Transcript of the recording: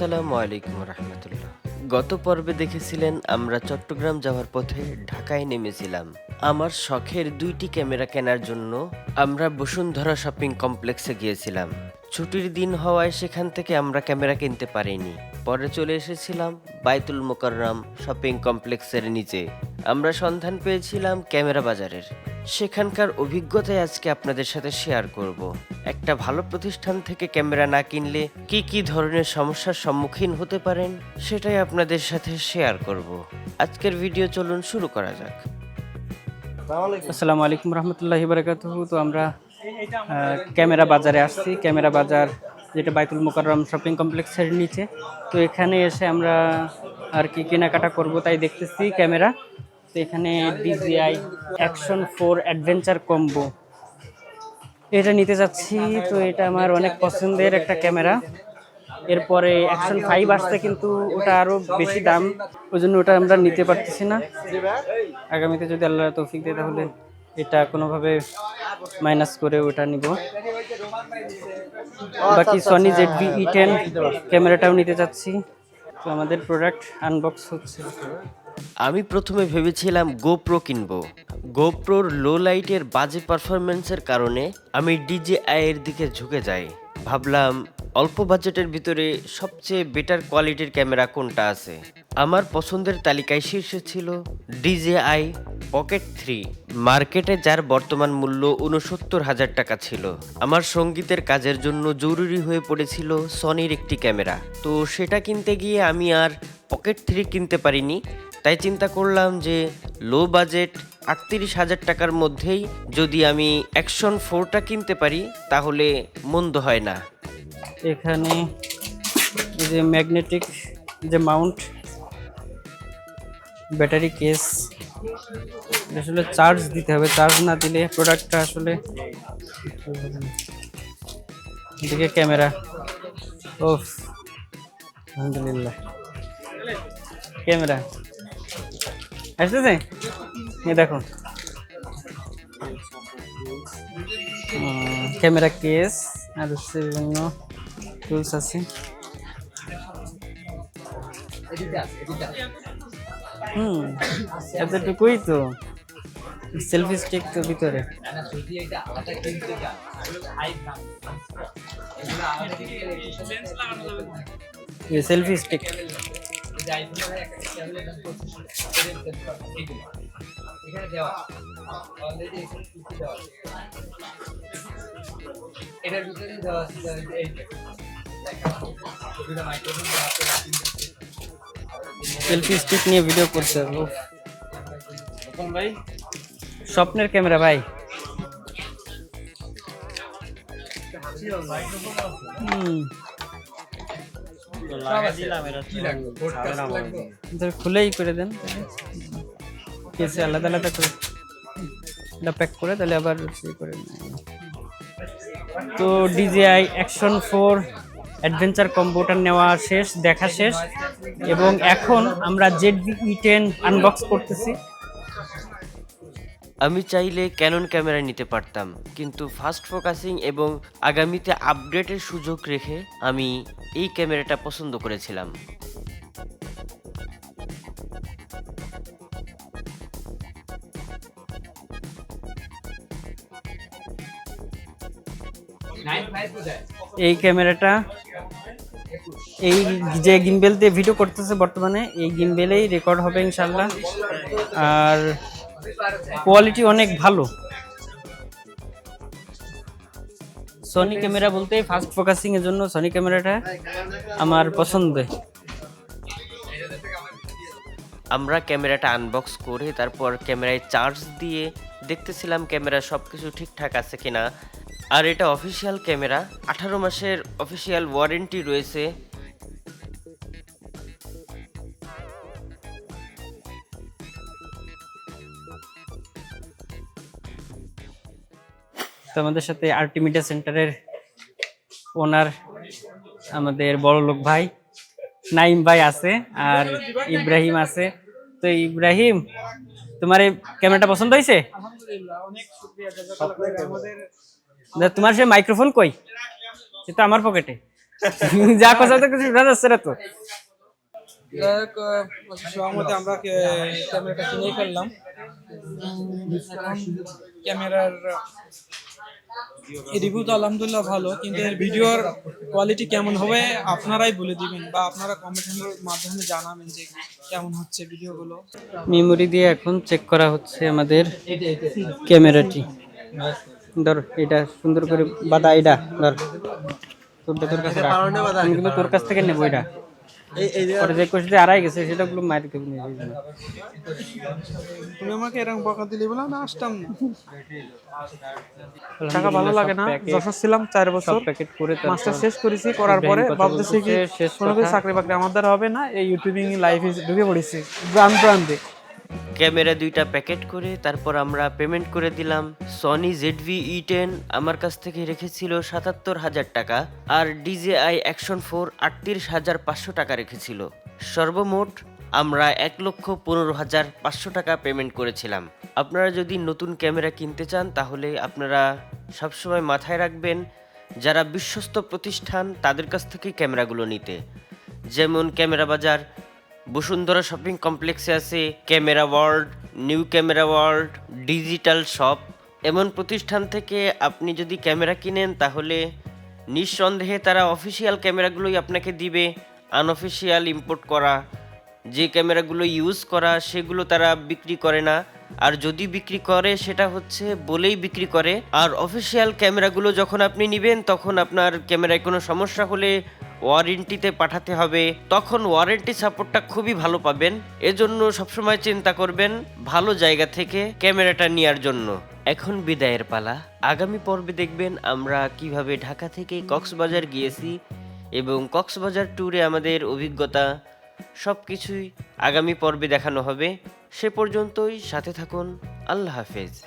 আসসালামু আলাইকুম রহমতুল্লাহ। গত পর্বে দেখেছিলেন আমরা চট্টগ্রাম যাওয়ার পথে ঢাকায় নেমেছিলাম। আমার শখের দুইটি ক্যামেরা কেনার জন্য আমরা বসুন্ধরা শপিং কমপ্লেক্সে গিয়েছিলাম। ছুটির দিন হওয়ায় সেখান থেকে আমরা ক্যামেরা কিনতে পারিনি। পরে চলে এসেছিলাম বাইতুল মোকাররম শপিং কমপ্লেক্সের নিচে। আমরা সন্ধান পেয়েছিলাম ক্যামেরা বাজারের। সেখানকার অভিজ্ঞতাই আজকে আপনাদের সাথে শেয়ার করব। একটা ভালো প্রতিষ্ঠান থেকে ক্যামেরা না কিনলে কি কি ধরনের সমস্যার সম্মুখীন হতে পারেন, সেটাই আপনাদের সাথে শেয়ার করব। আজকের ভিডিও চলুন শুরু করা যাক। আসসালামু আলাইকুম রহমতুল্লাহি বারাকাতুহু। তো আমরা ক্যামেরা বাজারে আসছি। ক্যামেরা বাজার যেটা বাইতুল মোকাররম শপিং কমপ্লেক্সের নিচে। তো এখানে এসে আমরা আর কি কেনাকাটা করব তাই দেখতেছি ক্যামেরা। তো এখানে DJI action four adventure combo. এটা নিতে যাচ্ছি, তো এটা আমার অনেক পছন্দের একটা ক্যামেরা। এরপরে অ্যাকশন ফাইভ আসতে কিন্তু ওটা আরও বেশি দাম ওই জন্য ওটা আমরা নিতে পারতেছি না। আগামীতে যদি আল্লাহ তৌফিক দেয় তাহলে এটা কোনোভাবে মাইনাস করে ওটা নিব। বাকি Sony Z V E ten ক্যামেরাটাও নিতে চাচ্ছি তো আমাদের প্রোডাক্ট আনবক্স হচ্ছে। আমি প্রথমে ভেবেছিলাম গোপ্রো কিনবো। গোপ্রোর লো লাইটের বাজে পারফরমেন্সের কারণে আমি ডিজে আয়ের দিকে ঝুঁকে যাই। ভাবলাম অল্প বাজেটের ভিতরে সবচেয়ে বেটার কোয়ালিটির ক্যামেরা কোনটা আছে? আমার পছন্দের তালিকায় শীর্ষে ছিল ডিজেআই পকেট থ্রি মার্কেটে যার বর্তমান মূল্য উনসত্তর হাজার টাকা ছিল। আমার সঙ্গীতের কাজের জন্য জরুরি হয়ে পড়েছিল সনির একটি ক্যামেরা তো সেটা কিনতে গিয়ে আমি আর পকেট থ্রি কিনতে পারিনি। তাই চিন্তা করলাম যে লো বাজেট আটত্রিশ হাজার টাকার মধ্যেই যদি আমি অ্যাকশন ফোরটা কিনতে পারি, তাহলে মন্দ হয় না। এখানে যে ম্যাগনেটিক যে মাউন্ট ব্যাটারি কেস আসলে চার্জ দিতে হবে। চার্জ না দিলে প্রোডাক্টটা আসলে এদিকে ক্যামেরা ওফ, আলহামদুলিল্লাহ। ক্যামেরা আসতেছে? এ দেখো। ক্যামেরা কেস আর হচ্ছে বিভিন্ন টুলস আছে হুম এতটুকুই তো সেলফি স্টিক তো ভিতরে সেলফি স্টিক ভিতরে দেওয়া আছে এই দেওয়া আছে সেলফি স্টিক নিয়ে ভিডিও হবে উফ। স্বপ্নের ক্যামেরা ভাই। খুলেই করে দেন। কেসে আলাদা আলাদা করে। এটা প্যাক করে তাহলে আবার করে নেয়। তো DJI action four adventure computer নেওয়া শেষ, দেখা শেষ। এবং এখন আমরা জেড ই টেন আনবক্স করতেছি। আমি চাইলে ক্যানন ক্যামেরা নিতে পারতাম, কিন্তু ফাস্ট ফোকাসিং এবং আগামীতে আপডেটের সুযোগ রেখে আমি এই ক্যামেরাটা পছন্দ করেছিলাম। এই ক্যামেরাটা, এই যে গিম্বেল দিয়ে ভিডিও করতেছে বর্তমানে, এই গিম্বেলেই রেকর্ড হবে ইনশাল্লাহ আর কোয়ালিটি অনেক ভালো। সনি ক্যামেরা বলতে ফাস্ট ফোকাসিং এর জন্য সনি ক্যামেরাটা আমার পছন্দ। আমরা ক্যামেরাটা আনবক্স করে তারপর ক্যামেরায় চার্জ দিয়ে দেখতেছিলাম ক্যামেরা সব কিছু ঠিকঠাক আছে কিনা। আর এটা অফিসিয়াল ক্যামেরা আঠারো মাসের অফিসিয়াল ওয়ারেন্টি রয়েছে। তো আমাদের সাথে আর্টিমিডিয়া সেন্টারের ওনার আমাদের বড় লোক ভাই নাইম ভাই আছে আর ইব্রাহিম আছে। তো ইব্রাহিম তোমার এই ক্যামেরাটা পছন্দ হয়েছে? তোমার সে মাইক্রোফোন কই? সে তো আমার পকেটে যা কথা তো কিছু শোনা যাচ্ছে না তো। সহমতে আমরা ক্যামেরাটা কিনে ফেললাম। ক্যামেরার রিভিউ তো আলহামদুলিল্লাহ ভালো কিন্তু এর ভিডিওর কোয়ালিটি কেমন হবে আপনারাই বলে দিবেন বা আপনারা কমেন্টের মাধ্যমে জানাবেন যে কেমন হচ্ছে ভিডিওগুলো। মেমোরি দিয়ে এখন চেক করা হচ্ছে আমাদের ক্যামেরাটি। ধর এটা সুন্দর করে বাদা এটা ধর। তোরটা তোর কাছে রাখ। আমি কিন্তু তোর কাছ থেকে নেব এটা। পরে যে কোষ দিয়ে আড়াই গেছে সেটা গুলো মায়ের কেউ নিয়ে তুমি আমাকে এরকম বকা দিলে বলে না আসতাম। টাকা ভালো লাগে না যশোর ছিলাম চার বছর। প্যাকেট করে মাস্টার শেষ করেছি করার পরে ভাবতেছি কি শেষ কোনো কিছু চাকরি বাকরি আমার দ্বারা হবে না এই ইউটিউবিং লাইফে ঢুকে পড়েছি। প্রাণ প্রান্তে ক্যামেরা দুইটা প্যাকেট করে তারপর আমরা পেমেন্ট করে দিলাম। সনি জেডভি ই টেন আমার কাছ থেকে রেখেছিল সাতাত্তর হাজার টাকা আর ডিজেআই অ্যাকশন ফোর আটত্রিশ হাজার পাঁচশো টাকা রেখেছিল। সর্বমোট আমরা এক লক্ষ পনেরো হাজার পাঁচশো টাকা পেমেন্ট করেছিলাম। আপনারা যদি নতুন ক্যামেরা কিনতে চান, তাহলে আপনারা সবসময় মাথায় রাখবেন, যারা বিশ্বস্ত প্রতিষ্ঠান, তাদের কাছ থেকেই ক্যামেরাগুলো নিতে। যেমন ক্যামেরা বাজার বসুন্ধরা শপিং কমপ্লেক্সে আছে camera world, new camera world, digital shop. এমন প্রতিষ্ঠান থেকে আপনি যদি ক্যামেরা কিনেন, তাহলে নিঃসন্দেহে তারা অফিসিয়াল ক্যামেরাগুলোই আপনাকে দিবে, আনঅফিসিয়াল ইম্পোর্ট করা। যে ক্যামেরাগুলো ইউজ করা, সেগুলো তারা বিক্রি করে না। আর যদি বিক্রি করে, সেটা হচ্ছে বলেই বিক্রি করে। আর অফিসিয়াল ক্যামেরাগুলো যখন আপনি নেবেন, তখন আপনার ক্যামেরায় কোনো সমস্যা হলে ওয়ারেন্টিতে পাঠাতে হবে, তখন ওয়ারেন্টি সাপোর্টটা খুবই ভালো পাবেন। এজন্য সবসময় চিন্তা করবেন ভালো জায়গা থেকে ক্যামেরাটা নেওয়ার জন্য। এখন বিদায়ের পালা। আগামী পর্বে দেখবেন আমরা কীভাবে ঢাকা থেকে কক্সবাজার গিয়েছি এবং কক্সবাজার ট্যুরে আমাদের অভিজ্ঞতা সব কিছুই আগামী পর্বে দেখানো হবে। সে পর্যন্তই সাথে থাকুন। আল্লাহ হাফেজ।